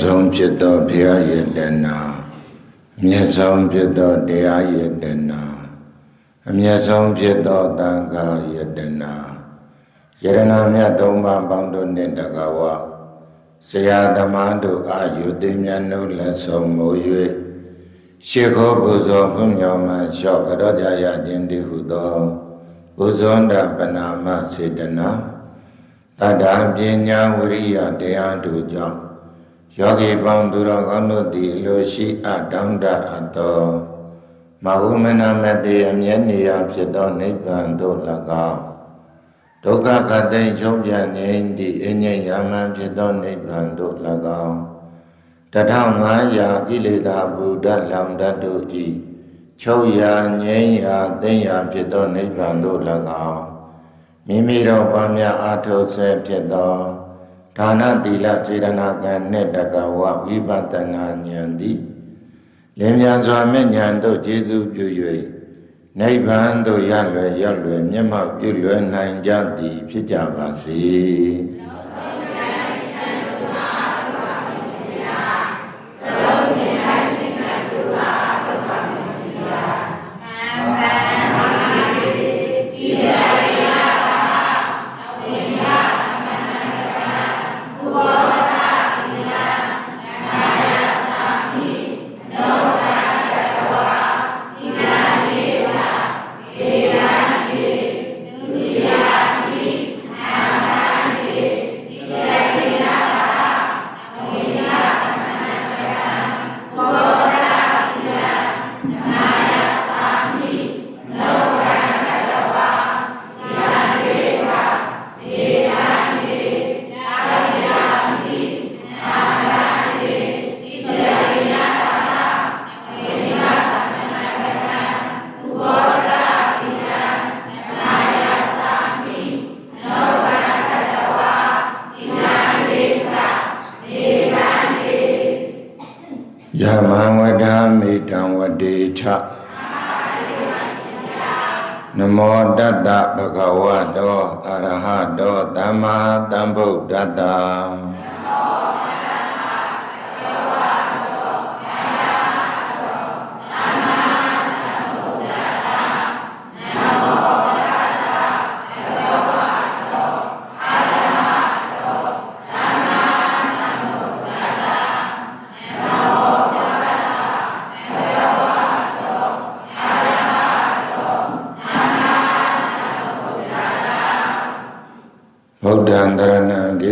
ဆုံးဖြစ်သောဘုရားယတနာအမျက်ဆုံးဖြစ်သောတရားယတနာအမျက်ဆုံးဖြစ်သောသံဃာယတနာယရနာမြတ်သုံးပါးပေါင်းတို့နှင့်တကဝဆရာသမားတို့အာယုသိမြတ်နှုတ်လက်ဆုံးမိုး၍ရှေခောပူဇော်ဘုမြော်မှလျှော့ကြောကြရခြင်းတည်းဟုသောပူဇောန္တပနာမစေတနာတတ္တာပညာဝရိယတရားတို့ကြောင့် ယောဂီပေါင်းသူတော်ကောင်းတို့သည်အလိုရှိအပ်တောင်းတအပ်သောမဟုမနမတေအမျက်နေရာဖြစ်သောနိဗ္ဗာန်သို့၎င်းဒုက္ခခတိချုပ်ပြန်ငြိမ်းသည့်အငြိမ့်ရမှန်ဖြစ်သောနိဗ္ဗာန်သို့၎င်း1500ကိလေသာဘုဒ္ဓလောင်တတ်တို့ဤချုပ်ရာငြိမ်းရာသိမ်းရာဖြစ်သောနိဗ္ဗာန်သို့၎င်းမိမိတို့ဘာမြအာထုဆဲဖြစ်သော ဒါနသီလစေတနာကံနှင့်တကဝဝိပဿနာဉာဏ်သည်လင်းမြန်စွာမဲ့ဉာဏ်တို့ကျေစုပြု၍နိဗ္ဗာန်သို့ရလွယ်ရောက်လွယ်မျက်မှောက်ပြုလွယ်နိုင်ကြသည်ဖြစ်ကြပါစေ။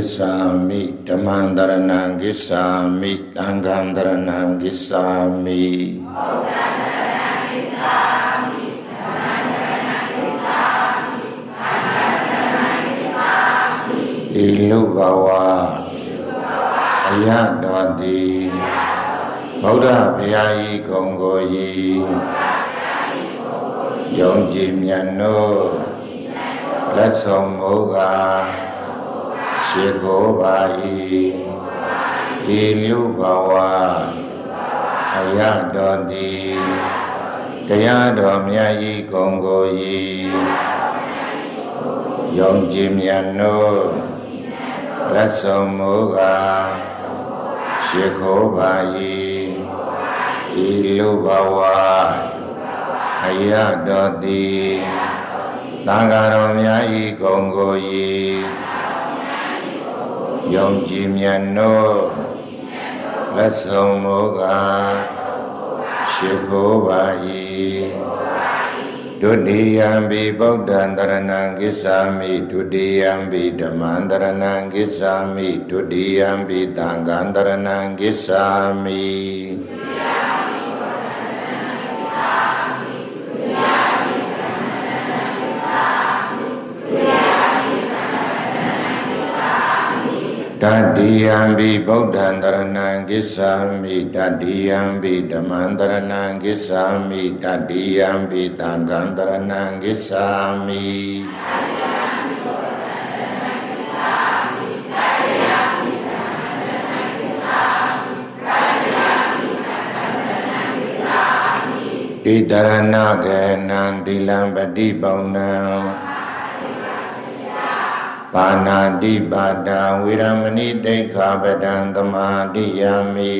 ဏံဂစ္ဆာမိဓမ္မံတရဏံဂစ္ဆာမိသံဃံတရဏံဂစ္ဆာမိဤလူဘဝအယတော်တိဗုဒ္ဓဘုရားဤဂုံကိုဤယုံကြည်မြတ်နို့လက်ဆောင်မိုးကား ရှိကိုပါ၏ဤလူဘဝအယတော်သည်တရားတော်မြတ်ဤဂုံကိုဤယုံကြည်မြတ်နို့လက်ဆောင်မိုးကားရှိကိုပါ၏ဤလူဘဝအယတော်သည်သံဃာတော်များဤဂုံကိုဤ ယုံကြည်မြတ်နို့လက်ဆုံးမိုးကရှိခိုးပါ၏ဒုတိယံဘိဗုဒ္ဓံတရဏံကိစ္ဆာမိဒုတိယံဘိဓမ္မံတရဏံကိစ္ဆာမိဒုတိယံဘိသံဃံတရဏံကိစ္ဆာမိ တတိယံဘိဗုဒ္ဓံတရဏံကိစ္ဆာမိတတိယံဘိဓမ္မံတရဏံကိစ္ဆာမိတတိယံဘိသံဃံတရဏံကိစ္ဆာမိဣတရဏကေနံသီလံပฏิပောဏံ ပါဏာတိပါဒာဝေရမဏိတိခာပဒံသမာတိယမိ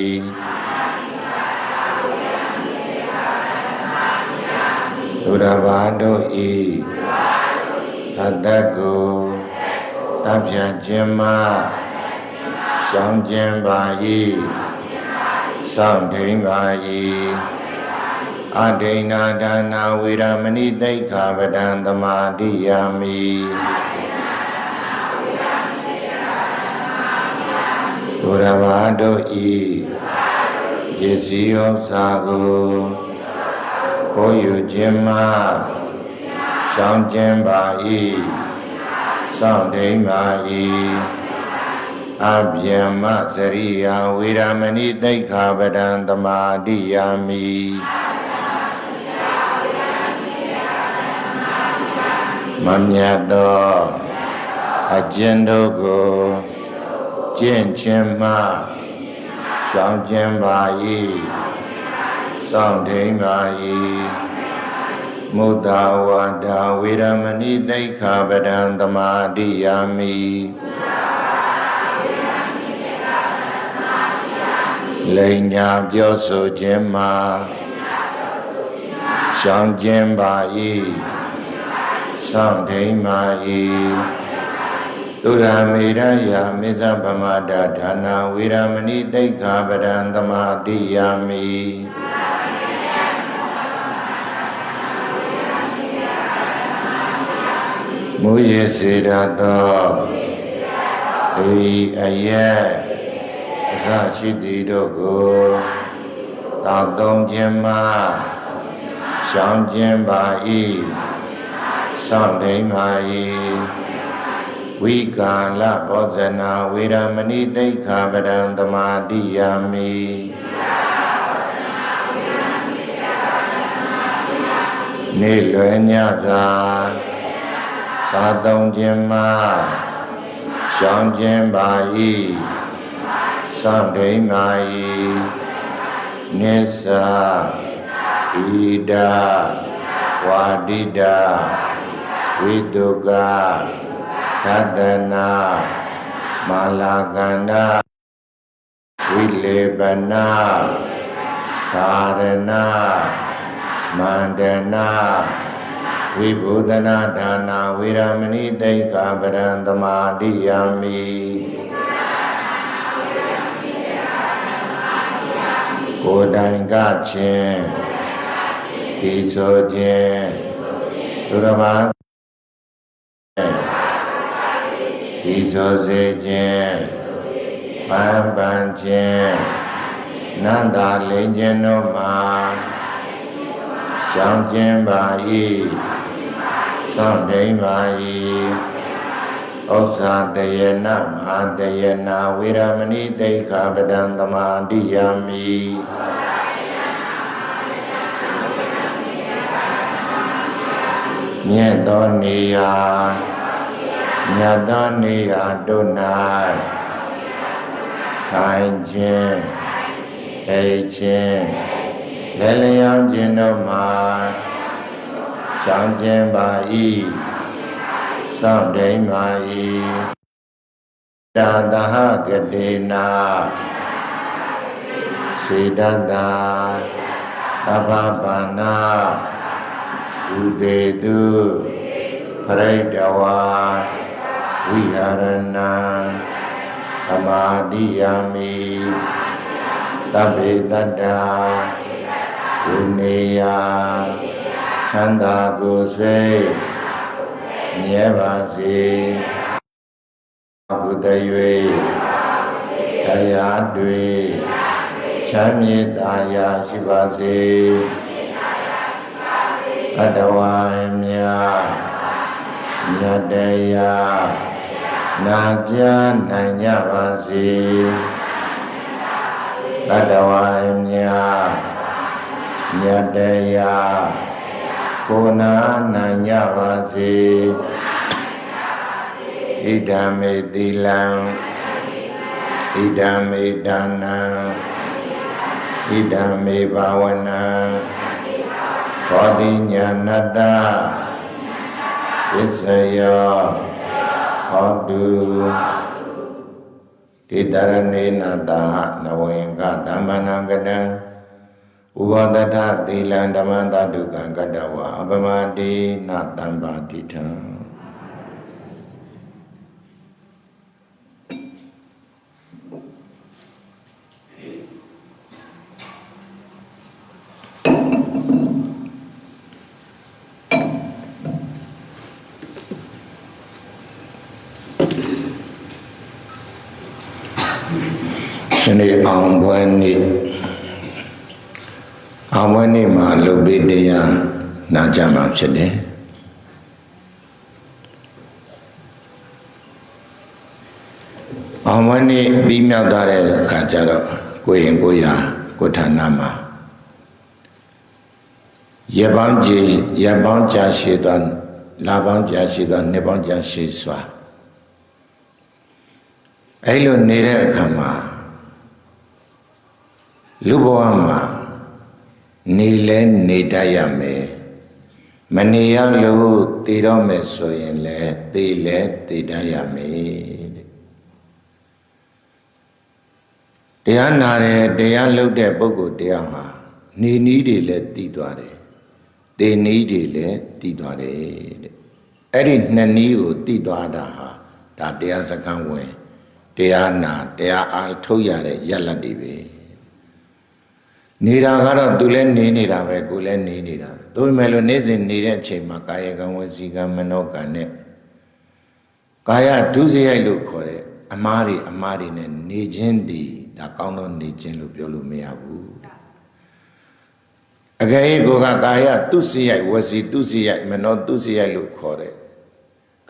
ဒုရဘာတို့ဤအတ္တကိုတပ်ဖြတ်ခြင်းမှရှောင်ခြင်းပါ၏စောင့်ထိန်ပါ၏အဒိဏဒါနာဝေရမဏိတိခာပဒံသမာတိယမိ ဘုရားဘာတို့ဤပစ္စည်းဥစ္စာကိုကိုယ်ယူခြင်းမှရှောင်ခြင်းပါ၏စောင့်တိန်ပါ၏အဗျမ္မစရိယာဝေရမဏိတိခာပဒံသမာတိယမိမမြတ်သောအကျဉ်တို့ကို ကျင့်ခြင်းမှရှောင်ခြင်းပါ၏စောင့်ထိန်ပါ၏မုဒ္ဒဝါဒဝေရမဏိတိခာပဒံသမာတိယမိလိန်ညာပြောဆိုခြင်းမှရှောင်ခြင်းပါ၏စောင့်ထိန်ပါ၏ သုရမေရယမေဇဗမဒဒါနာဝေရမဏိတိခာပဒံသမာတိယမိမူရစေရသောဒီအယက်အစရှိသည်တို့ကိုတောက်သုံးခြင်းမှရှောင်ခြင်းပါ၏စောင့်တိန်ပါ၏ ဝိကာလဘောဇနာဝေရမဏိတိခာပဒံသမာတိယမိနေလွယ်ညသာသာသုံးခြင်းမှရှောင်ခြင်းပါ၏စောင့်တိန်ပါ၏နိစ္စဣဒဝါဒိတဝိတုက သတ္တနာမာလာကန္ဒဝိလေပနာကာရဏမန္တနာဝိဘုဒနာဒါနာဝေရမဏိတိတ်ကာပရံသမာတိယမိကိုယ်တိုင်ကချင်းဒီဆိုခြင်းသူတော်ဘာ ဤဆိုစေခြင်းပန်းပန်းခြင်းနန္တာလိန်ခြင်းတို့မှာရှောင်ခြင်းပါ၏စောင့်တိန်ပါ၏ဥစ္စာတယနာမဟာတယနာဝေရမဏိတိခာပဒံသမာတိယမိမြတ်သောနေရာ မြတ်သောနေရာတို့၌ခိုင်ခြင်းအိတ်ခြင်းလဲလျောင်းခြင်းတို့မှာရှောင်ခြင်းပါ၏စောင့်တိန်ပါ၏တာတဟကတိနာစေတတသဗ္ဗပါဏဥဒေတုပရိတဝါ ဝိဟာရဏံသမာတိယမိတဗ္ဗေတတ္တာဝိနေယချမ်းသာကိုယ်စိတ်မြဲပါစေဘုဒ္ဓ၍တရားတွေချမ်းမြေ့သာယာရှိပါစေအတ္တဝါမြတ်မြတ်တရား နာကြားနိုင်ကြပါစေတတဝါမြတ်မြတ်တရားကိုနာနိုင်ကြပါစေဣဒံမေတိလံဣဒံမေဒါနံဣဒံမေဘာဝနံဘောဓိညာဏတ္တပစ္စယော ဟောတုတိတရဏေနတာဟနဝေကတမ္ပနံကတံဥပဒတသီလံဓမ္မတတုကံကတဝအပမတိနတံပါတိထံ ဒီနေ့အောင်ပွဲနေ့အောင်ပွဲ နေ့မှာလုတ်ပြီးတရားနာကြမှာဖြစ်တယ်အောင်ပွဲနေ့ပြီးမြောက်သွားတဲ့အခါကျတော့ကိုယ်ရင်ကိုယ်ရာကိုယ်ဌာနမှာရပောင်းကြည်ရပောင်းကြာရှိသောလာပောင်းကြာရှိသောနှစ်ပောင်းကြာရှိစွာအဲ့လိုနေတဲ့အခါမှာလူဘဝမှာ နေလဲနေတတ်ရမယ်မနေရလို့တည်တော့မယ်ဆိုရင်လဲတည်လဲတည်တတ်ရမယ်တဲ့တရားနာတယ်တရားလုပ်တဲ့ပုဂ္ဂိုလ်တရားဟာနေနည်းတွေလည်းတည်သွားတယ်တည်နည်းတွေလည်းတည်သွားတယ်တဲ့အဲ့ဒီနှစ်နည်းကိုတည်သွားတာဟာဒါတရားစကားဝင်တရားနာတရားအားထုတ်ရတဲ့ရလတ်တွေပဲ နေတာကတော့သူလည်းနေနေတာပဲကိုယ်လည်းနေနေတာပဲဒါပေမဲ့လို့နေ့စဉ်နေတဲ့အချိန်မှာကာယကံဝစီကံမနောကံနဲ့ကာယဒုစရိုက်လို့ခေါ်တဲ့အမားတွေအမားတွေနဲ့နေခြင်းတည်ဒါကောင်းသောနေခြင်းလို့ပြောလို့မရဘူးအကယ်၍ကိုယ်ကကာယတုစရိုက်ဝစီတုစရိုက်မနောတုစရိုက်လို့ခေါ်တဲ့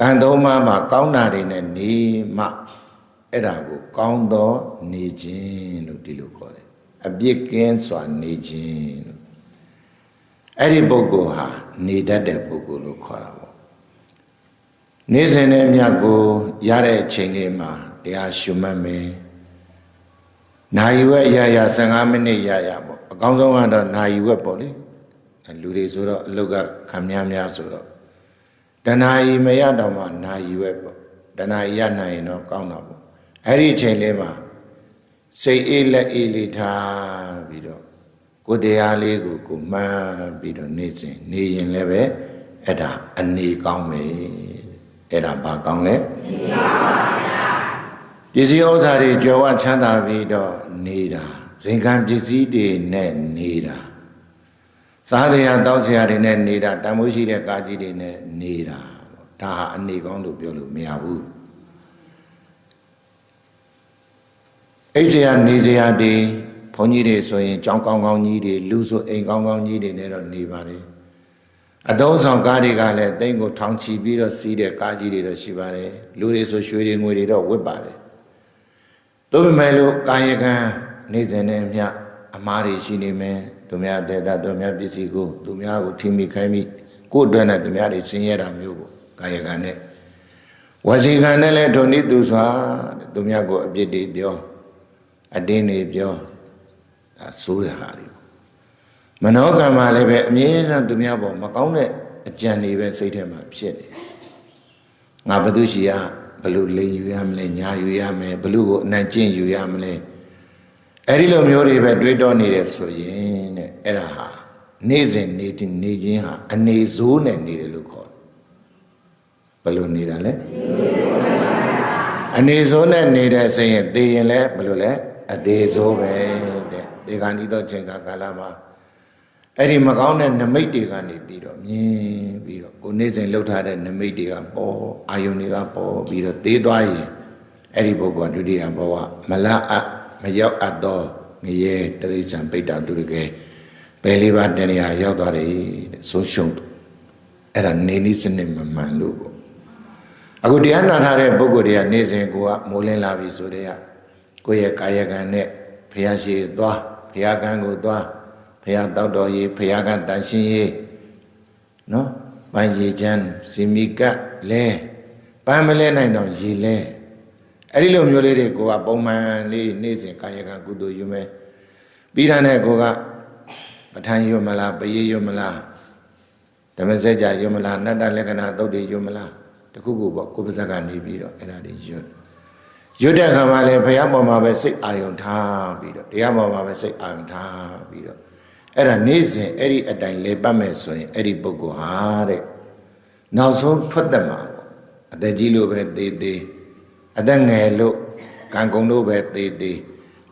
ကံသုံးပါးမှာကောင်းတာတွေနဲ့နေမှအဲ့ဒါကိုကောင်းသောနေခြင်းလို့ဒီလိုခေါ်တယ် အပြစ်ကင်းစွာနေခြင်းလို့အဲ့ဒီပုဂ္ဂိုလ်ဟာနေတတ်တဲ့ပုဂ္ဂိုလ်လို့ခေါ်တာပေါ့နေစဉ်နဲ့မြတ်ကိုရတဲ့အချိန်လေးမှာတရားရှုမှတ်မယ်နိုင်ဝက်ရရ15မိနစ်ရရပေါ့အကောင်းဆုံးကတော့နိုင်ဝက်ပေါ့လေလူတွေဆိုတော့အလုတ်ကခံများများဆိုတော့တဏှာကြီးမရတော့မှနိုင်ဝက်ပေါ့တဏှာကြီးရနိုင်ရင်တော့ကောင်းတာပေါ့အဲ့ဒီအချိန်လေးမှာ စိတ်အေးလက်အေးလေးထားပြီးတော့ကိုယ်တရားလေးကိုကိုမှန်းပြီးတော့နေစဉ်နေရင်လည်းပဲအဲ့ဒါအနေကောင်းမယ်အဲ့ဒါဘာကောင်းလဲနေပါပါဗျာပစ္စည်းဥစ္စာတွေကြွယ်ဝချမ်းသာပြီးတော့နေတာဇင်ခံပစ္စည်းတွေနဲ့နေတာစားစရာတောက်စရာတွေနဲ့နေတာတန်ဖိုးရှိတဲ့ကားကြီးတွေနဲ့နေတာဒါဟာအနေကောင်းလို့ပြောလို့မရဘူး အိတ်စရာနေစရာတွေဘုန်းကြီးတွေဆိုရင်ကြောင်းကောင်းကောင်းကြီးတွေလူဆိုအိမ်ကောင်းကောင်းကြီးတွေနဲ့တော့နေပါလေအတုံးဆောင်ကားတွေကလည်းတိတ်ကိုထောင်ချီပြီးတော့စီးတဲ့ကားကြီးတွေတော့ရှိပါတယ်လူတွေဆိုရွှေတွေငွေတွေတော့ဝတ်ပါတယ်တို့ပေမဲ့လို့ကာယကံနေစဉ်နဲ့အမျှအမားတွေရှိနေမယ်သူများတဲ့တာသူများပစ္စည်းကိုသူများကိုထိမိခိုင်းမိကိုယ့်အတွက်နဲ့သူများတွေဆင်းရဲတာမျိုးပေါ့ကာယကံနဲ့ဝစီကံနဲ့လည်းဒုနိသူစွာတဲ့သူများကိုအပြစ်တွေပြော အတင်းနေပြောဒါဆိုးတဲ့ဟာတွေပေါ့မနောကံမှာလည်းပဲအမြဲတမ်းသူများပေါ်မကောင်းတဲ့အကြံတွေပဲစိတ်ထဲမှာဖြစ်နေငါဘသူရှိရဘလို့လိန်ယူရမလဲညာယူရမယ်ဘလို့ကိုအနိုင်ကျင့်ယူရမလဲအဲ့ဒီလိုမျိုးတွေပဲတွေးတောနေတယ်ဆိုရင်တဲ့အဲ့ဒါဟာနေ့စဉ်နေတည်နေခြင်းဟာအနေဆိုးနဲ့နေတယ်လို့ခေါ်တယ်ဘလို့နေတာလဲအနေဆိုးနဲ့နေတဲ့ဆိုရင်သိရင်လည်းဘလို့လဲ အသေးဆိုးပဲတဲ့ဒီကဏီတော့ချိန်ကကာလမှာအဲ့ဒီမကောင်းတဲ့နမိတ်တွေကနေပြီးတော့မြင်ပြီးတော့ကိုနေ့စဉ်လှုပ်ထားတဲ့နမိတ်တွေကပေါ်အာယုန်တွေကပေါ်ပြီးတော့သေးသွားရင်အဲ့ဒီပုဂ္ဂိုလ်ကဒုတိယဘဝမလအပ်မရောက်အပ်သောငရဲတရိစ္ဆာန်ပိတ္တာသူတကယ်ဘယ်လေးပါးတဏှာရောက်သွားတယ်တဲ့ဆုံးရှုံးအဲ့ဒါနေနည်းစနစ်မမှန်လို့ပေါ့အခုတရားနာထားတဲ့ပုဂ္ဂိုလ်တွေကနေ့စဉ်ကိုကမိုးလင်းလာပြီဆိုတဲ့ ကကိုယ့်ရဲ့ကာယကံနဲ့ဖះရှိသွားဖះကံကိုသွားဖះတောက်တော်ရေးဖះကံတန်ရှင်းရေးနော်ပန်းရည်ချမ်းစီမီကတ်လဲပန်းမလဲနိုင်တော့ရေလဲအဲ့ဒီလိုမျိုးလေးတွေကိုကပုံမှန်လေးနေ့စဉ်ကာယကံကုသိုလ်ယူမယ်ပြီးတာနဲ့ကိုကပဋ္ဌာန်းယူမလားပရိယူမလားဓမ္မစကြာယူမလားနတ္တလက္ခဏာသုတ်တွေယူမလားဓခုခုပေါ့ကိုယ်ပါဇက်ကနေပြီးတော့အဲ့ဒါတွေရွတ် ရွတ်တဲ့အခါမှာလည်းဘုရားပေါ်မှာပဲစိတ်အာယုံထားပြီးတော့တရားပေါ်မှာပဲစိတ်အာယုံထားပြီးတော့အဲ့ဒါနေ့စဉ်အဲ့ဒီအတိုင်းလေပတ်မဲ့ဆိုရင်အဲ့ဒီပုဂ္ဂိုလ်ဟာတဲ့နောက်ဆုံးထွက်သက်မှာပေါ့အသက်ကြီးလို့ပဲသေးသေးအသက်ငယ်လို့ကံကုန်လို့ပဲသေးသေး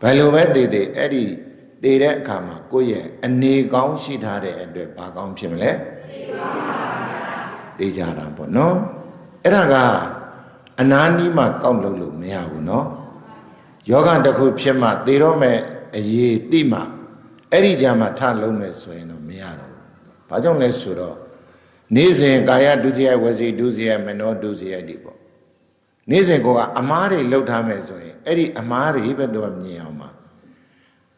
ဘယ်လိုပဲသေးသေးအဲ့ဒီတည်တဲ့အခါမှာကိုယ့်ရဲ့အနေကောင်းရှိထားတဲ့အတွက်ဘာကောင်းဖြစ်မလဲသိကြတာပေါ့နော်အဲ့ဒါက အနာနီးမှကောက်လို့လို့မရဘူးနော်ယောဂတစ်ခုဖြစ်မှသေတော့မဲ့အရေးတိမှအဲ့ဒီကြမှာထလုံးမဲ့ဆိုရင်တော့မရတော့ဘူးဘာကြောင့်လဲဆိုတော့နေ့စဉ်ကာယဒုတိယဝစီဒုစရိုက်မနောဒုစရိုက်ဒီပေါ့နေ့စဉ်ကိုကအမားတွေလှုပ်ထားမယ်ဆိုရင်အဲ့ဒီအမားတွေပဲတော့မြင်အောင်ပါ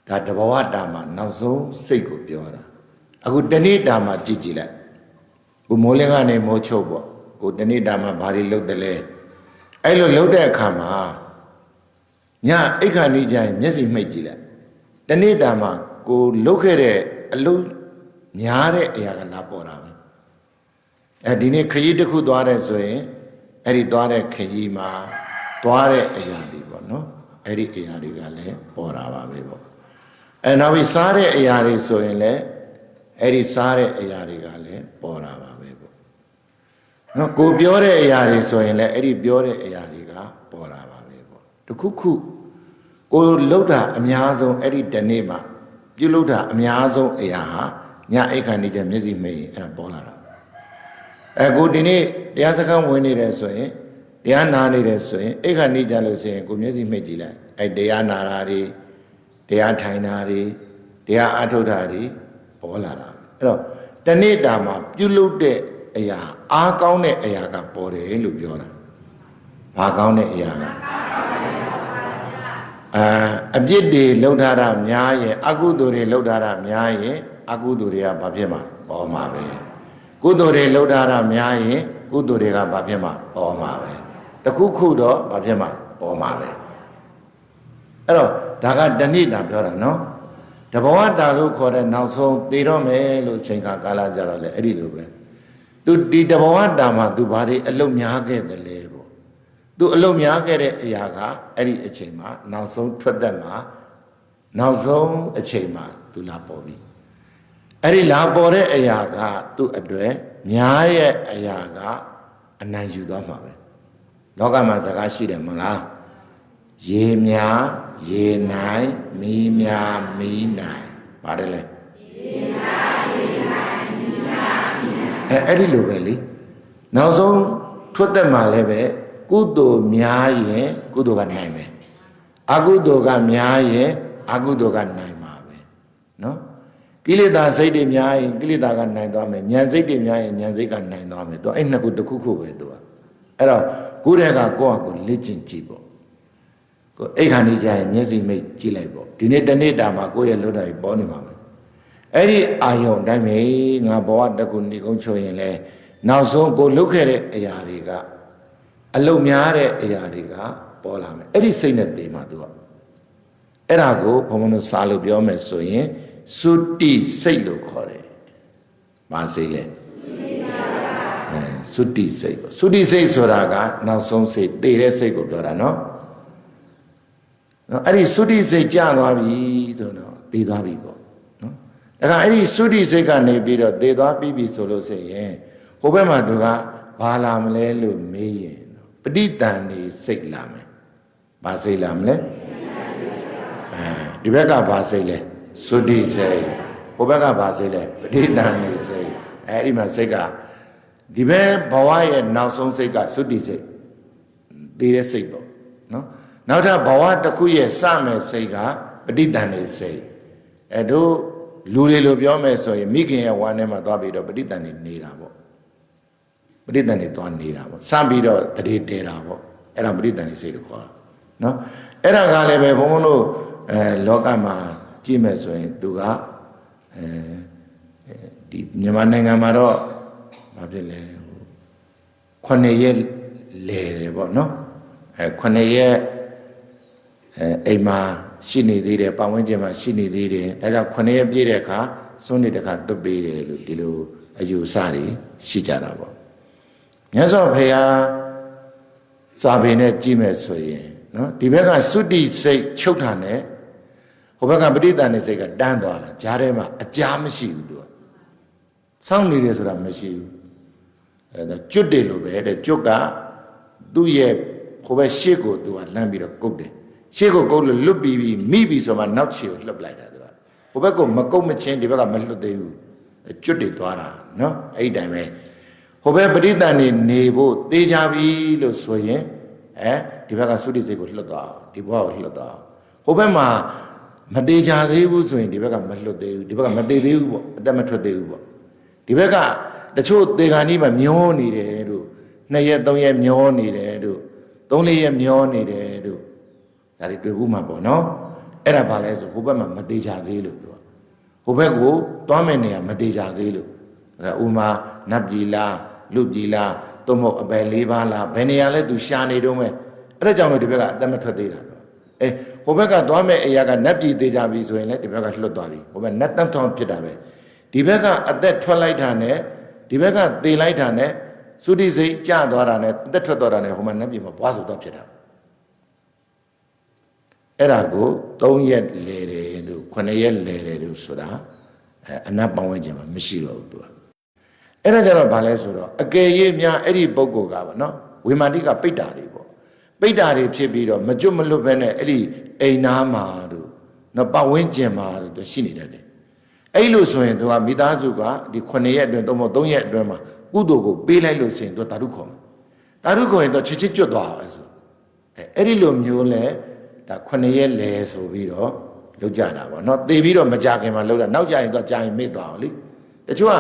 ဒါတဘဝတာမှာနောက်ဆုံးစိတ်ကိုပြောတာအခုတနေ့တာမှာကြည့်ကြည့်လိုက်ကိုမိုးလင်းကနေမိုးချုပ်ပေါ့ကိုတနေ့တာမှာဘာတွေလှုပ်တယ်လဲ အဲ့လိုလှုပ်တဲ့အခါမှာညအိတ်ခါနေကြရင်မျက်စိမှိတ်ကြည့်လိုက်တနေ့တာမှာကိုလှုပ်ခဲ့တဲ့အလုံးများတဲ့အရာကလာပေါ်တာပဲအဲဒီနေ့ခရီးတစ်ခုသွားတယ်ဆိုရင်အဲ့ဒီသွားတဲ့ခရီးမှာသွားတဲ့အရာတွေပေါ့နော်အဲ့ဒီအရာတွေကလည်းပေါ်တာပါပဲပေါ့အဲနောက်ပြီးစားတဲ့အရာတွေဆိုရင်လည်းအဲ့ဒီစားတဲ့အရာတွေကလည်းပေါ်တာပါပဲပေါ့ နော်ကိုပြောတဲ့အရာတွေဆိုရင်လည်းအဲ့ဒီပြောတဲ့အရာတွေကပေါ်တာပါပဲပေါ့တခုခုကိုလှုပ်တာအများဆုံးအဲ့ဒီတနေ့မှာပြုလုပ်တာအများဆုံးအရာဟာညအိတ်ခါနေချက်မျက်စိမိတ်ရင်အဲ့ဒါပေါ်လာတာအဲကိုဒီနေ့တရားစခန်းဝင်နေတယ်ဆိုရင်တရားနာနေတယ်ဆိုရင်အိတ်ခါနေကြလို့ဆိုရင်ကိုမျက်စိမိတ်ကြည့်လိုက်အဲတရားနာတာတွေတရားထိုင်တာတွေတရားအထုတ်တာတွေပေါ်လာတာအဲ့တော့တနေ့တာမှာပြုလုပ်တဲ့ အရာအားကောင်းတဲ့အရာကပေါ်တယ်လို့ပြောတာဘာကောင်းတဲ့အရာကအာအပြစ်တွေလှုပ်ထားတာများရင်အကုသိုလ်တွေလှုပ်ထားတာများရင်အကုသိုလ်တွေကဘာဖြစ်မှာပေါ်မှာပဲကုသိုလ်တွေလှုပ်ထားတာများရင်ကုသိုလ်တွေကဘာဖြစ်မှာပေါ်မှာပဲတခုခုတော့ဘာဖြစ်မှာပေါ်မှာပဲအဲ့တော့ဒါကတဏိတာပြောတာနော်တဘဝတာလို့ခေါ်တဲ့နောက်ဆုံးသေတော့မယ်လို့ချိန်ခါကာလကြတော့လေအဲ့ဒီလိုပဲ သူဒီတဘဝတာမှာသူဘာတွေအလုတ်များခဲ့တယ်လဲပေါ့သူအလုတ်များခဲ့တဲ့အရာကအဲ့ဒီအချိန်မှာနောက်ဆုံးထွက်သက်မှာနောက်ဆုံးအချိန်မှာသူလာပေါ်ပြီအဲ့ဒီလာပေါ်တဲ့အရာကသူ့အတွက်များရဲ့အရာကအနိုင်ယူသွားမှာပဲလောကမှာစကားရှိတယ်မဟုတ်လားရေများရေနိုင်မီးများမီးနိုင်ပါတယ်လေ အဲအဲ့ဒီလိုပဲလေနောက်ဆုံးထွက်သက်မှာလည်းပဲကုသိုလ်များရင်ကုသိုလ်ကနိုင်မယ်အကုသိုလ်ကများရင်အကုသိုလ်ကနိုင်မှာပဲနော်ကိလေသာစိတ်တွေများရင်ကိလေသာကနိုင်သွားမယ်ဉာဏ်စိတ်တွေများရင်ဉာဏ်စိတ်ကနိုင်သွားမယ်သူအဲ့နှစ်ခုတစ်ခုခုပဲသူကအဲ့တော့ကိုယ့်တဲ့ကကိုယ့်ဟာကိုယ်လေ့ကျင့်ကြည့်ပေါ့ကိုယ်အိတ်ခါနေကြရင်မျက်စိမိတ်ကြည့်လိုက်ပေါ့ဒီနေ့တနေ့တာမှာကိုယ့်ရဲ့လွတ်တာကြီးပေါ်နေမှာပဲ အဲ့ဒီအာယုံတိုင်းပဲငါဘဝတကူနေကုန်းချွရင်လဲနောက်ဆုံးကိုလုတ်ခဲ့တဲ့အရာတွေကအလုံများတဲ့အရာတွေကပေါ်လာမယ်အဲ့ဒီစိတ်နဲ့တည်မှာသူကအဲ့ဒါကိုဘုံဘုံတို့စာလို့ပြောမယ်ဆိုရင်သုတိစိတ်လို့ခေါ်တယ်။ဘာစိတ်လဲအဲသုတိစိတ်ပေါ့သုတိစိတ်ဆိုတာကနောက်ဆုံးစိတ်တည်တဲ့စိတ်ကိုပြောတာနော်။နော်အဲ့ဒီသုတိစိတ်ကျသွားပြီဆိုတော့တည်သွားပြီပေါ့နော်။ ဒါကအဲ့ဒီသုတိစိတ်ကနေပြီးတော့တည်သွားပြီပြီဆိုလို့ဆိုရင်ဟိုဘက်မှာသူကဘာလာမလဲလို့မေးရင်ပဋိတန်နေစိတ်လာမယ်။ဘာစိတ်လာမလဲ။အဲဒီဘက်ကဘာစိတ်လဲ။သုတိစိတ်ဟိုဘက်ကဘာစိတ်လဲပဋိသန္ဓေစိတ်အဲဒီမှာစိတ်ကဒီဘက်ဘဝရဲ့နောက်ဆုံးစိတ်ကသုတိစိတ်တည်တဲ့စိတ်ပေါ့နော်နောက်ထပ်ဘဝတစ်ခုရဲ့စမဲ့စိတ်ကပဋိသန္ဓေစိတ်အဲတို့ လူတွေလိုပြောမယ်ဆိုရင်မိခင်ရဲ့ဝါထဲမှာသွားပြီးတော့ပဋိသန္ဓေနေတာပေါ့ပဋိသန္ဓေသွားနေတာပေါ့စပြီးတော့တရေတဲတာပေါ့အဲ့ဒါပဋိသန္ဓေစိတ်လို့ခေါ်တာနော်အဲ့ဒါကလည်းပဲဘုန်းဘုန်းတို့အဲလောကမှာကြည့်မယ်ဆိုရင်သူကအဲဒီမြန်မာနိုင်ငံမှာတော့ဘာဖြစ်လဲခုနှစ်ရက်လဲတယ်ပေါ့နော်အဲခုနှစ်ရက်အဲအိမ်မှာ ရှိနေသေးတယ်ပတ်ဝန်းကျင်မှာရှိနေသေးတယ်ဒါကြောင့်ခုနှစ်ရက်ပြည့်တဲ့အခါစွန့်နေတခါသွတ်ပေးတယ်လို့ဒီလိုအယူဆတွေရှိကြတာပေါ့မြတ်စွာဘုရားစာပေနဲ့ကြည့်မယ်ဆိုရင်နော်ဒီဘက်ကသုတိစိတ်ချုပ်တာနဲ့ဟိုဘက်ကပဋိသန္ဓေစိတ်ကတန်းသွားတာဂျားထဲမှာအကြားမရှိဘူးသူကစောင့်နေတယ်ဆိုတာမရှိဘူးအဲဒါကျွတ်တယ်လို့ပဲတဲ့ကျွတ်ကသူ့ရဲ့ဟိုဘက်ရှေ့ကိုသူကလှမ်းပြီးတော့ကုတ်တယ် ရှေ့ကိုကုတ်လို့လွတ်ပြီးပြီးမိပြီးဆိုမှနောက်ခြေကိုလှုပ်လိုက်တာသူကဟိုဘက်ကမကုတ်မချင်းဒီဘက်ကမလွတ်သေးဘူးကျွတ်တယ်သွားတာနော်အဲ့ဒီတိုင်ပဲဟိုဘက်ပဋိသန္ဓေနေဖို့တေးကြပြီလို့ဆိုရင်အဲဒီဘက်ကသုတိစိတ်ကိုလှုပ်သွားဒီဘဝကိုလှုပ်သွားဟိုဘက်မှာမသေးကြသေးဘူးဆိုရင်ဒီဘက်ကမလွတ်သေးဘူးဒီဘက်ကမသေးသေးဘူးပေါ့အသက်မထွက်သေးဘူးပေါ့ဒီဘက်ကတချို့သေခါနီးမှာမျောနေတယ်တို့နှစ်ရက်သုံးရက်မျောနေတယ်တို့သုံးလေးရက်မျောနေတယ်တို့ ဒါတွေတွေ့ဘူးမှာပေါ့နော်အဲ့ဒါဘာလဲဆိုဟိုဘက်မှာမသေးကြသေးလို့သူကဟိုဘက်ကိုသွားမယ်နေရမသေးကြသေးလို့အဲဥမာနတ်ပြည်လားလူပြည်လားသို့မဟုတ်အပယ်လေးပါးလားဘယ်နေရာလဲသူရှာနေတော့မဲ့အဲ့ဒါကြောင့်လို့ဒီဘက်ကအသက်မထွက်သေးတာတော့အဲဟိုဘက်ကသွားမဲ့အရာကနတ်ပြည်သေးကြပြီဆိုရင်လည်းဒီဘက်ကလွတ်သွားပြီဟိုဘက်နတ်တန်းထောင်ဖြစ်တာပဲဒီဘက်ကအသက်ထွက်လိုက်တာနဲ့ဒီဘက်ကသေလိုက်တာနဲ့သုတိစိတ်ကျသွားတာနဲ့အသက်ထွက်သွားတာနဲ့ဟိုမှာနတ်ပြည်မှာဘွားဆိုတော့ဖြစ်တာ အဲ့ဒါကို3ရက်လဲတယ်လို့9ရက်လဲတယ်လို့ဆိုတာအဲအနတ်ပဝန်းကျင်မှာမရှိတော့ဘူးသူကအဲ့ဒါကြတော့ဘာလဲဆိုတော့အကယ်၍များအဲ့ဒီပုဂ္ဂိုလ်ကပါနော်ဝိမာတိကပိတ္တာတွေပေါ့ပိတ္တာတွေဖြစ်ပြီးတော့မကျွတ်မလွတ်ပဲနဲ့အဲ့ဒီအိမ်နာမှာတို့နော်ပဝန်းကျင်မှာတို့သူရှိနေတတ်တယ်အဲ့လိုဆိုရင်သူကမိသားစုကဒီ9ရက်အတွင်းသုံးမ3ရက်အတွင်းမှာကုသိုလ်ကိုပေးလိုက်လို့ဆိုရင်သူတာရုခေါ်မှာတာရုခေါ်ရင်တော့ချစ်ချစ်ကျွတ်သွားအောင်ဆိုအဲအဲ့ဒီလိုမျိုးလဲ ဒါ9ရက်လဲဆိုပြီးတော့လောက်ကြတာပေါ့နော်သေပြီးတော့မကြခင်မှာလောက်တာနောက်ကြရင်တော့ကြာရင်မေ့သွားအောင်လीတချို့က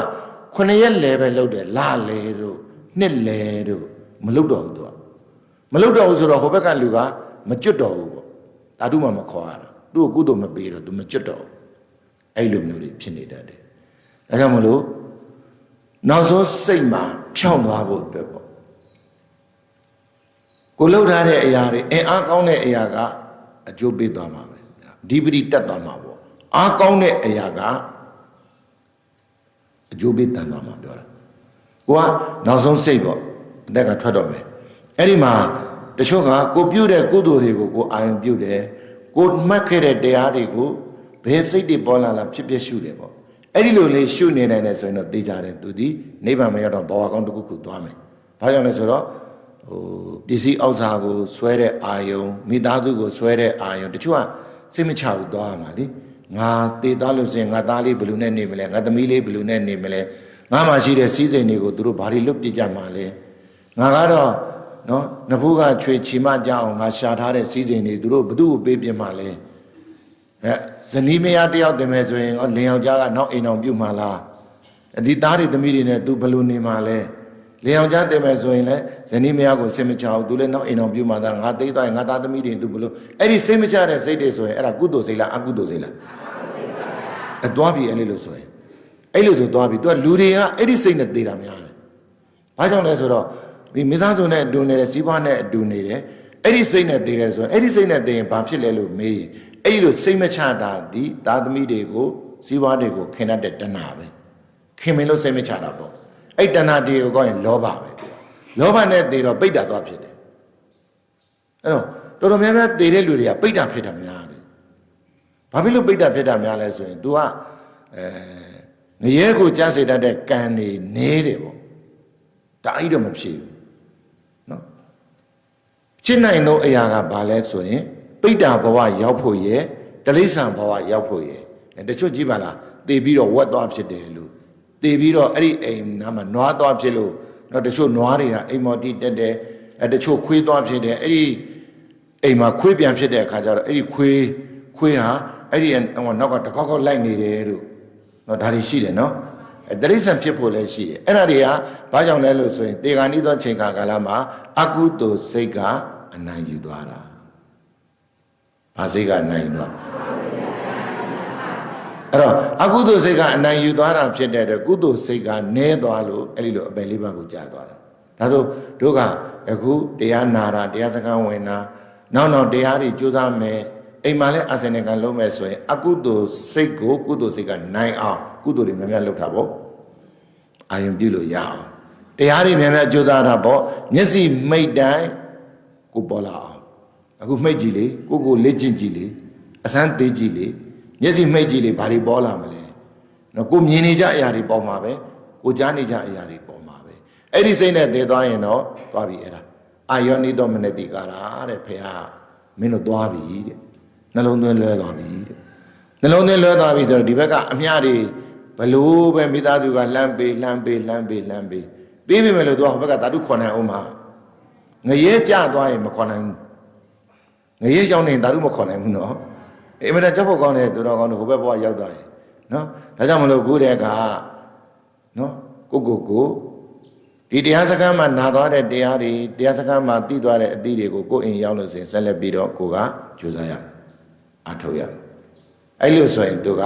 9ရက်လဲပဲလောက်တယ်လလဲတို့နှစ်လဲတို့မလောက်တော့ဘူးသူကမလောက်တော့ဘူးဆိုတော့ဟိုဘက်ကလူကမကျွတ်တော့ဘူးပေါ့ဓာတုမှမခေါ်ရတာသူ့ကိုကုသိုလ်မပေးတော့သူမကျွတ်တော့ဘူးအဲ့လိုမျိုးတွေဖြစ်နေတတ်တယ်ဒါကြောင့်မလို့နောက်ဆုံးစိတ်မှာဖြောင်းသွားဖို့အတွက်ပေါ့ကိုလှုပ်ထားတဲ့အရာတွေအင်အားကောင်းတဲ့အရာက အကျိုးပေးသွားမှာပဲဒီပတိတက်သွားမှာပေါ့အားကောင်းတဲ့အရာကအကျိုးပေးတန်သွားမှာပြောတာကိုကနောက်ဆုံးစိတ်ပေါ့အသက်ကထွက်တော့မယ်အဲ့ဒီမှာတချို့ကကိုပြုတ်တဲ့ကုသိုလ်တွေကိုကိုအာရုံပြုတ်တယ်ကိုမှတ်ခဲ့တဲ့တရားတွေကိုဘယ်စိတ်တွေပေါ်လာလာဖြစ်ဖြစ်ရှုတယ်ပေါ့အဲ့ဒီလိုလေးရှုနေနိုင်တယ်ဆိုရင်တော့သိကြတယ်သူဒီနိဗ္ဗာန်မရောက်တော့ဘဝကောင်းတစ်ခုခုသွားမယ်ဘာကြောင့်လဲဆိုတော့ ဟိုပစ္စည်းအောက်စာကိုဆွဲတဲ့အာယုံမိသားစုကိုဆွဲတဲ့အာယုံတချို့ကစိတ်မချဘူးသွားရမှာလीငါတည်သွားလို့ဆိုရင်ငါသားလေးဘယ်လိုနဲ့နေမလဲငါသမီးလေးဘယ်လိုနဲ့နေမလဲငါမှရှိတဲ့စည်းစိမ်တွေကိုသူတို့ဘာတွေလွတ်ပြကြမှာလဲငါကတော့နော်နဖူးကချွေချီမကြအောင်ငါရှာထားတဲ့စည်းစိမ်တွေသူတို့ဘသူ့ကိုပေးပြမှာလဲအဲဇနီးမယားတယောက်တင်မယ်ဆိုရင်ဟောလင်ယောက်ျားကနောက်အိမ်အောင်ပြုတ်မှာလားဒီသားတွေသမီးတွေနဲ့ तू ဘယ်လိုနေမှာလဲ လေအောင်ကြားတင်မယ်ဆိုရင်လည်းဇနီးမယားကိုစိတ်မချအောင်သူလည်းနောက်အိမ်အောင်ပြုမှသာငါသိသွားရင်ငါသားသမီးတွေသူဘလို့အဲ့ဒီစိတ်မချတဲ့စိတ်တွေဆိုရင်အဲ့ဒါကုသိုလ်စိတ်လားအကုသိုလ်စိတ်လားအသွားပြီအဲ့လိုဆိုရင်အဲ့လိုဆိုသွားပြီသူကလူတွေကအဲ့ဒီစိတ်နဲ့သေတာများတယ်ဘာကြောင့်လဲဆိုတော့ဒီမိသားစုနဲ့အတူနေတဲ့စီးပွားနဲ့အတူနေတယ်အဲ့ဒီစိတ်နဲ့သေတယ်ဆိုရင်အဲ့ဒီစိတ်နဲ့သေရင်ဘာဖြစ်လဲလို့မေးရင်အဲ့ဒီလိုစိတ်မချတာဒီသားသမီးတွေကိုစီးပွားတွေကိုခင်တတ်တဲ့တဏှာပဲခင်မင်းလို့စိတ်မချတာပေါ့ အဲ့တဏှာတွေကိုကောင်းရင်လောဘပဲလောဘနဲ့သေးတော့ပိဋ္ဌာသွားဖြစ်တယ်အဲ့တော့တော်တော်များများသေတဲ့လူတွေကပိဋ္ဌာဖြစ်တာများတယ်ဘာဖြစ်လို့ပိဋ္ဌာဖြစ်တာများလဲဆိုရင် तू ကအဲငရဲကိုကြားစေတတ်တဲ့ကံနေနေတယ်ပေါ့ဒါအဲ့တော့မဖြစ်ဘူးနော်ဖြစ်နိုင်သောအရာကဘာလဲဆိုရင်ပိဋ္ဌာဘဝရောက်ဖို့ရဲ့တလိษံဘဝရောက်ဖို့ရဲ့တချို့ကြည့်ပါလားသေပြီးတော့ဝက်သွားဖြစ်တယ်လို့ သေပြီးတော့အဲ့ဒီအိမ်နားမှာနွားသွားဖြစ်လို့တော့တချို့နွားတွေကအိမ်မော်တီတက်တယ်အဲတချို့ခွေးသွားဖြစ်တယ်အဲ့ဒီအိမ်မှာခွေးပြန်ဖြစ်တဲ့အခါကျတော့အဲ့ဒီခွေးခွေးဟာအဲ့ဒီဟိုနောက်ကတကောက်ကောက်လိုက်နေတယ်လို့တော့ဒါတွေရှိတယ်နော်အဲတရိษံဖြစ်ဖို့လည်းရှိတယ်အဲ့ဒါတွေကဘာကြောင့်လဲလို့ဆိုရင်တေဂာနိသောချိန်ခါကာလမှာအကုသိုလ်စိတ်ကအနိုင်ယူသွားတာဘာစိတ်ကအနိုင်ယူသွား အဲ့တော့အကုသိုလ်စိတ်ကအနိုင်ယူသွားတာဖြစ်တဲ့အတွက်ကုသိုလ်စိတ်ကနည်းသွားလို့အဲ့ဒီလိုအပယ်လေးပါးကိုကြာသွားတာဒါဆိုတို့ကအခုတရားနာတာတရားစကားဝင်တာနောက်နောက်တရားတွေကြိုးစားမယ်အိမ်မှာလည်းအာဆင်နေကလုံးမဲ့ဆိုရင်အကုသိုလ်စိတ်ကိုကုသိုလ်စိတ်ကနိုင်အောင်ကုသိုလ်တွေများများလုပ်တာပေါ့အာယုံပြုလို့ရအောင်တရားတွေများများကြိုးစားတာပေါ့မျက်စိမိတ်တိုင်းကိုပေါ်လာအောင်အခုမိတ်ကြည့်လေကိုကိုလက်ကျင့်ကြည့်လေအစမ်းသေးကြည့်လေ မျက်စိမိတ်ကြည့်လေဘာတွေပေါ်လာမလဲနော်ကိုမြင်နေကြအရာတွေပေါ်မှာပဲကိုကြားနေကြအရာတွေပေါ်မှာပဲအဲ့ဒီစိတ်နဲ့တည်သွားရင်တော့သွားပြီအဲ့ဒါအာယောနိသောမနတိကာရာတဲ့ဖေဟာမင်းတို့သွားပြီတဲ့နှလုံးသွင်းလွဲသွားပြီတဲ့နှလုံးသွင်းလွဲသွားပြီဆိုတော့ဒီဘက်ကအမြတွေဘလို့ပဲမိသားစုကလှမ်းပေးလှမ်းပေးလှမ်းပေးလှမ်းပေးပေးပြီမယ်လို့သူကဟိုဘက်ကဓာတုခွန်နိုင်အောင်မှာငရဲကြသွားရင်မခွန်နိုင်ဘူးငရဲရောက်နေရင်ဓာတုမခွန်နိုင်ဘူးနော် အင်မတန်ကြောက်ဖို့ကောင်းတယ်သူတော်ကောင်းတို့ဟိုဘက်ဘဝရောက်သွားရင်နော်ဒါကြောင့်မလို့ကိုယ်တဲ့ကနော်ကိုကိုကိုဒီတရားစခန်းမှာနာသွားတဲ့တရားတွေတရားစခန်းမှာတည်သွားတဲ့အသည့်တွေကိုကိုယ်အိမ်ရောက်လို့ဆိုရင်ဆက်လက်ပြီးတော့ကိုကကြိုးစားရအထောက်ရအဲ့လိုဆိုရင်သူက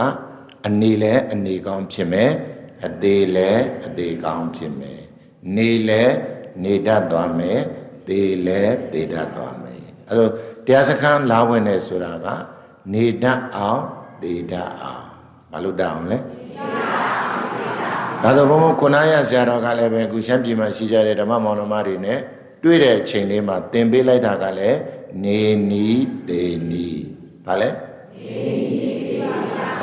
အနေလဲအနေကောင်းဖြစ်မယ်အသေးလဲအသေးကောင်းဖြစ်မယ်နေလဲနေတတ်သွားမယ်သေလဲသေတတ်သွားမယ်အဲ့လိုတရားစခန်းလာဝင်နေဆိုတာက နေတတ်အောင်သေတတ်အောင်မလုပ်တတ်အောင်လဲဒါဆိုဘုံဘုံခုနရဆရာတော်ကလည်းပဲအခုရှမ်းပြည်မှာရှိကြတဲ့ဓမ္မမောင်နှမတွေနဲ့တွေ့တဲ့အချိန်လေးမှာသင်ပေးလိုက်တာကလည်းနေနီးသေနီးဘာလဲ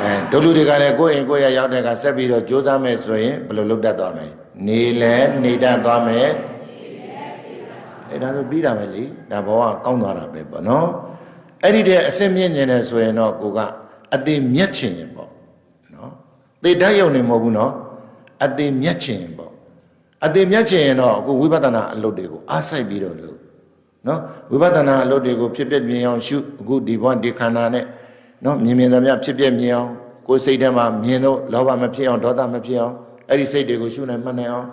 အဲတို့လူတွေကလည်းကိုယ့်အိမ်ကိုယ့်ရရောက်တဲ့ကဆက်ပြီးတော့ကြိုးစားမယ်ဆိုရင်ဘယ်လိုလုပ်တတ်သွားမလဲနေလဲနေတတ်သွားမယ်အဲဒါဆိုပြီးတာပဲလေဒါဘဝကောင်းသွားတာပဲပေါ့နော် အဲ့ဒီတဲ့အစစ်မြင့်နေတယ်ဆိုရင်တော့ကိုကအသေးမြတ်ချင်ရင်ပေါ့နော်သေတတ်ရုံနေမဟုတ်ဘူးနော်အသေးမြတ်ချင်ရင်ပေါ့အသေးမြတ်ချင်ရင်တော့အခုဝိပဿနာအလုပ်တွေကိုအားစိုက်ပြီးတော့လုပ်နော်ဝိပဿနာအလုပ်တွေကိုဖြစ်ဖြစ်မြင်အောင်ရှုအခုဒီဘဝဒီခန္ဓာနဲ့နော်မြင်မြင်သမျှဖြစ်ဖြစ်မြင်အောင်ကိုယ်စိတ်ထဲမှာမြင်လို့လောဘမဖြစ်အောင်ဒေါသမဖြစ်အောင်အဲ့ဒီစိတ်တွေကိုရှုနိုင်မှတ်နိုင်အောင်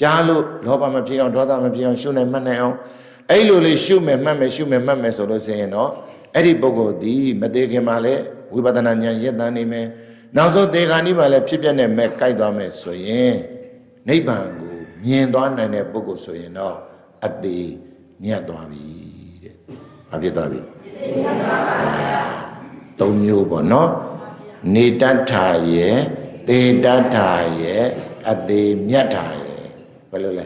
ကြားလို့လောဘမဖြစ်အောင်ဒေါသမဖြစ်အောင်ရှုနိုင်မှတ်နိုင်အောင်အဲ့လိုလေးရှုမယ်မှတ်မယ်ရှုမယ်မှတ်မယ်ဆိုလို့ဆိုရင်တော့ အဲ့ဒီပုဂ္ဂိုလ်ဒီမသေးခင်မှာလည်းဝိပဿနာဉာဏ်ရည်တန်းနေမယ်နောက်ဆုံးသေခါနိဗ္ဗာန်လည်းဖြစ်ပြတဲ့မဲ့ကြိုက်သွားမယ်ဆိုရင်နိဗ္ဗာန်ကိုမြင်သွားနိုင်တဲ့ပုဂ္ဂိုလ်ဆိုရင်တော့အသေးညတ်သွားပြီတဲ့။ဘာဖြစ်သွားပြီ။သုံးမျိုးပေါ့နော်။နေတ္ထာရဲ့သေတ္ထာရဲ့အသေးမြတ်ထာရဲ့ဘယ်လိုလဲ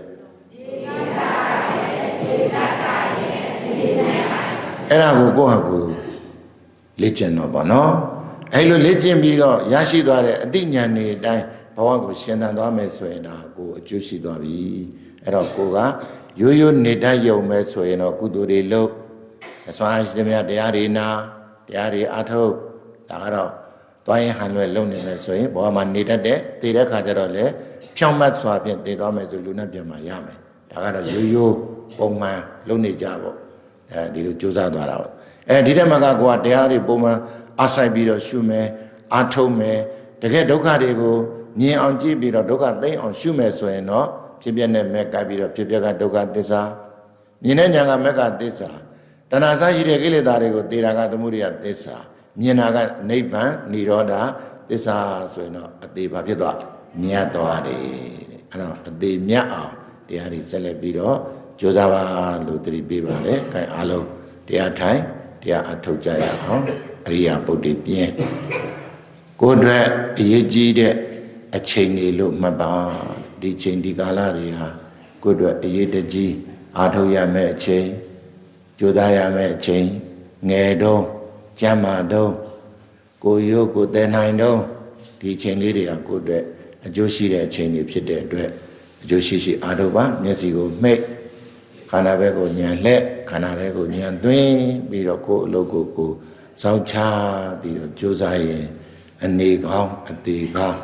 အဲ့ဒါကိုကိုယ့်ဟာကိုယ်လေ့ကျင့်တော့ပေါ့နော်အဲ့လိုလေ့ကျင့်ပြီးတော့ရရှိသွားတဲ့အသိဉာဏ်တွေအတိုင်းဘဝကိုရှင်းသန်သွားမယ်ဆိုရင်ဒါကိုအကျိုးရှိသွားပြီအဲ့တော့ကိုကရိုးရိုးနေတတ်ရုံပဲဆိုရင်တော့ကုသိုလ်တွေလုပ်အစွမ်းရှိသမျှတရားတွေနာတရားတွေအထုတ်ဒါကတော့သွားရင်ဟန်လွယ်လုပ်နေမယ်ဆိုရင်ဘဝမှာနေတတ်တဲ့တည်တဲ့ခါကျတော့လေဖြောင်းမတ်စွာဖြင့်တည်သွားမယ်ဆိုလူနဲ့ပြန်มาရမယ်ဒါကတော့ရိုးရိုးပုံမှန်လုပ်နေကြပေါ့ အဲဒီလိုကြိုးစားသွားတာပေါ့အဲဒီတက်မှာကကိုကတရားတွေပုံမှန်အားဆိုင်ပြီးတော့ရှုမယ်အားထုတ်မယ်တကယ်ဒုက္ခတွေကိုမြင်အောင်ကြည့်ပြီးတော့ဒုက္ခသိအောင်ရှုမယ်ဆိုရင်တော့ဖြစ်ပြတဲ့မဲ့ကပ်ပြီးတော့ဖြစ်ပြကဒုက္ခသစ္စာမြင်တဲ့ညာကမက်ကသစ္စာတဏှာစရှိတဲ့ကိလေသာတွေကိုသေတာကသမုဒိယသစ္စာမြင်တာကနိဗ္ဗာန်និရောဓသစ္စာဆိုရင်တော့အသေးဘာဖြစ်သွားမြတ်သွားတယ်တဲ့အဲ့တော့အသေးမြတ်အောင်တရားတွေဆက်လက်ပြီးတော့ ကြိုးစားပါလို့တတိပေးပါတယ်။အဲအားလုံးတရားထိုင်တရားအထုတ်ကြရအောင်အရိယာပုဒ်တွေပြင်းကိုယ်အတွက်အရေးကြီးတဲ့အချိန်တွေလို့မှတ်ပါဒီချိန်ဒီကာလတွေဟာကိုယ်အတွက်အရေးတကြီးအားထုတ်ရမယ့်အချိန်ကြိုးစားရမယ့်အချိန်ငယ်တုန်းကျမ်းမာတုန်းကိုရုပ်ကိုတည်နိုင်တုန်းဒီအချိန်လေးတွေကကိုယ်အတွက်အကျိုးရှိတဲ့အချိန်တွေဖြစ်တဲ့အတွက်အကျိုးရှိရှိအားထုတ်ပါမျက်စိကိုမှိတ်ခ န္ဓာဘက်ကိုညံလက်ခန္ဓာဘက်ကိုညံသွင်းပြီးတော့ကိုယ်အလုပ်ကိုကိုယ်စောင့်ချပြီးတော့ကြိုးစားရင်အနေကောင်းအသေးကောင်း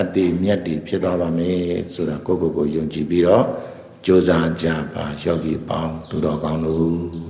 အသေးမြတ်တွေဖြစ်သွားပါမယ်ဆိုတာကိုယ့်ကိုယ်ကိုယုံကြည်ပြီးတော့ကြိုးစားကြပါယောဂီပေါင်းသူတော်ကောင်းတို့